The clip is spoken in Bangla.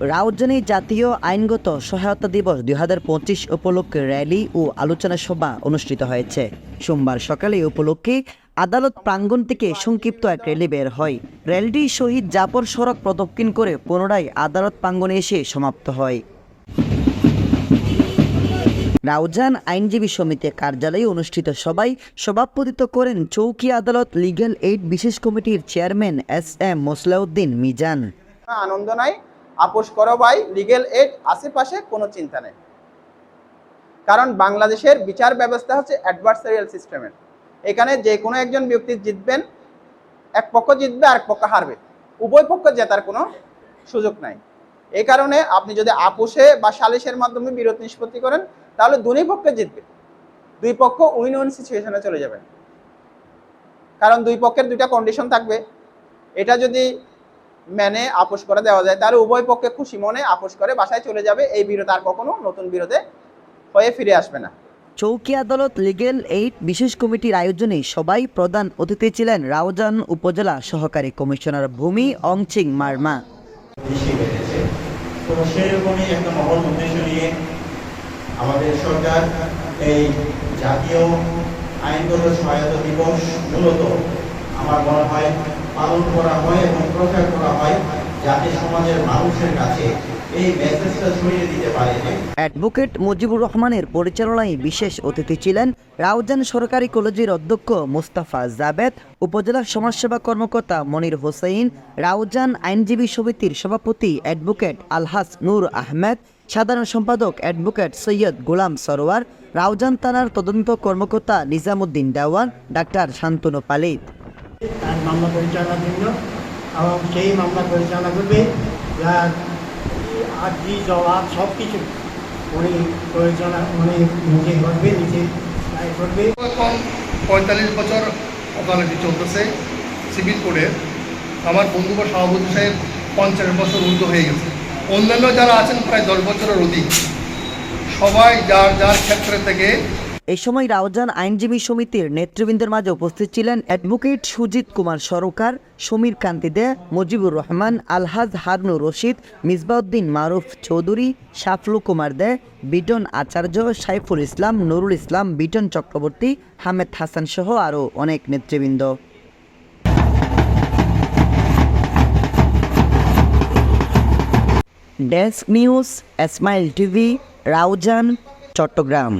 রাউজানে জাতীয় আইনগত সহায়তা দিবস দুই হাজার পঁচিশ উপলক্ষে র্যালি ও আলোচনা সভা অনুষ্ঠিত হয়েছে। সোমবার সকালে উপলক্ষে আদালত প্রাঙ্গণ থেকে সংক্ষিপ্ত এক র্যালি বের হয়। র্যালিটি শহীদ জাপর সড়ক প্রদক্ষিণ করে পুনরায় আদালত প্রাঙ্গণে এসে সমাপ্ত হয়। রাউজান আইনজীবী সমিতি কার্যালয়ে অনুষ্ঠিত সভায় সভাপতিত্ব করেন চৌকি আদালত লিগ্যাল এইড বিশেষ কমিটির chairman S M Moslauddin Mizan. আনন্দ নাই। আপোষ করো ভাই লিগেল এড আশেপাশে কোনো চিন্তা নেই। কারণ বাংলাদেশের বিচার ব্যবস্থা হচ্ছে অ্যাডভার্সারিয়াল সিস্টেমের এখানে যে কোনো একজন ব্যক্তি জিতবেন, এক পক্ষ জিতবে আর এক পক্ষ হারবে। উভয় পক্ষ জেতার কোনো সুযোগ নাই। এই কারণে আপনি যদি আপোষে বা সালিশের মাধ্যমে বিরোধ নিষ্পত্তি করেন, তাহলে দুই পক্ষে জিতবে। দুই পক্ষ উইন উইন সিচুয়েশনে চলে যাবে। কারণ দুই পক্ষের দুইটা কন্ডিশন থাকবে। এটা যদি মেনে আপোষ করে দেওয়া যায়। তাহলে উভয় পক্ষে খুশি মনে আপোষ করে বাসায় চলে যাবে। এই বিরোধ আর কখনো নতুন বিরোধে হয়ে ফিরে আসবে না। চৌকি আদালত লিগেল এইড বিশেষ কমিটির আয়োজনে সবাই প্রধান অতিথি ছিলেন রাউজান উপজেলা সহকারী কমিশনার ভূমি অংচিং মার্মা। বেশি বেড়েছে তো সেরকমই একটা মহল উদ্দেশ্য নিয়ে আমাদের সরকার এই জাতীয় আইনগত সহায়তা দিবস মূলত আমার মনে হয় পালন করা হয় এবং প্রচার করা যাতে সমাজের মানুষের কাছে এই মেসেজটা ছড়িয়ে দিতে পারে অ্যাডভোকেট মুজিবুর রহমানের পরিচালনায় বিশেষ অতিথি ছিলেন রাউজান সরকারি কলেজের অধ্যক্ষ মুস্তাফা জাবেদ উপজেলা সমাজসেবা কর্মকর্তা মনির হোসেন রাউজান আইনজীবী সমিতির সভাপতি অ্যাডভোকেট আলহাস নূর আহমেদ সাধারণ সম্পাদক অ্যাডভোকেট সৈয়দ গোলাম সরোয়ার রাউজান থানার তদন্ত কর্মকর্তা নিজামুদ্দিন দেওয়ান ডাক্তার শান্তনু পালিত। মামলা পরিচালনার জন্য সেই মামলা পরিচালনা করবে যার আর্জি, জবাব সব কিছু উনি পরিচালনা উনি নিজে করবে নিজে করবে। এখন পঁয়তাল্লিশ বছর ওকালতি চলতেছে সিভিল কোডের আমার বন্ধু বা সভাপতি সাহেব পঞ্চাশ বছর ঊর্ধ্ব হয়ে গেছে। অন্যান্য যারা আছেন প্রায় দশ বছরের অধিক, সবাই যার যার ক্ষেত্রে থেকে এই সময় রাউজান আইনজীবী সমিতির নেতৃবৃন্দের মাঝে উপস্থিত ছিলেন অ্যাডভোকেট সুজিত কুমার সরকার, সমীর কান্তি দে, মুজিবুর রহমান, আলহাজ হারুনুর রশিদ, মিসবাউদ্দিন মারুফ চৌধুরী, শাফলু কুমার দে, বিটন আচার্য, সাইফুল ইসলাম, নুরুল ইসলাম, বিটন চক্রবর্তী, হামেদ হাসান সহ আরও অনেক নেতৃবৃন্দ। Desk news, Esmail TV Raozan Chattogram.